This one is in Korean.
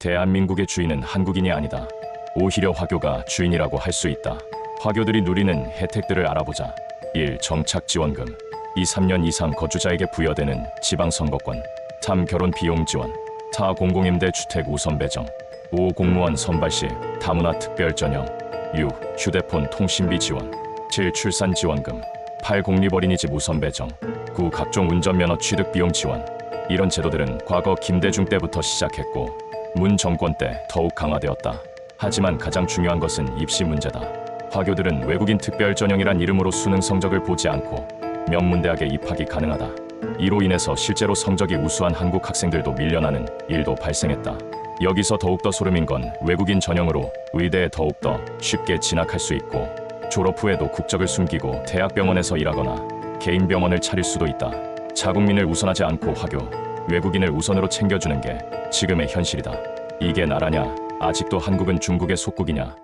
대한민국의 주인은 한국인이 아니다. 오히려 화교가 주인이라고 할 수 있다. 화교들이 누리는 혜택들을 알아보자. 1. 정착 지원금. 2. 3년 이상 거주자에게 부여되는 지방선거권. 3. 결혼 비용 지원. 4. 공공임대 주택 우선 배정. 5. 공무원 선발 시 다문화 특별 전형. 6. 휴대폰 통신비 지원. 7. 출산 지원금. 8. 공립어린이집 우선 배정. 9. 각종 운전면허 취득 비용 지원. 이런 제도들은 과거 김대중 때부터 시작했고 문 정권 때 더욱 강화되었다. 하지만 가장 중요한 것은 입시 문제다. 화교들은 외국인 특별 전형이란 이름으로 수능 성적을 보지 않고 명문대학에 입학이 가능하다. 이로 인해서 실제로 성적이 우수한 한국 학생들도 밀려나는 일도 발생했다. 여기서 더욱더 소름인 건 외국인 전형으로 의대에 더욱더 쉽게 진학할 수 있고 졸업 후에도 국적을 숨기고 대학병원에서 일하거나 개인 병원을 차릴 수도 있다. 자국민을 우선하지 않고 화교, 외국인을 우선으로 챙겨주는 게 지금의 현실이다. 이게 나라냐? 아직도 한국은 중국의 속국이냐?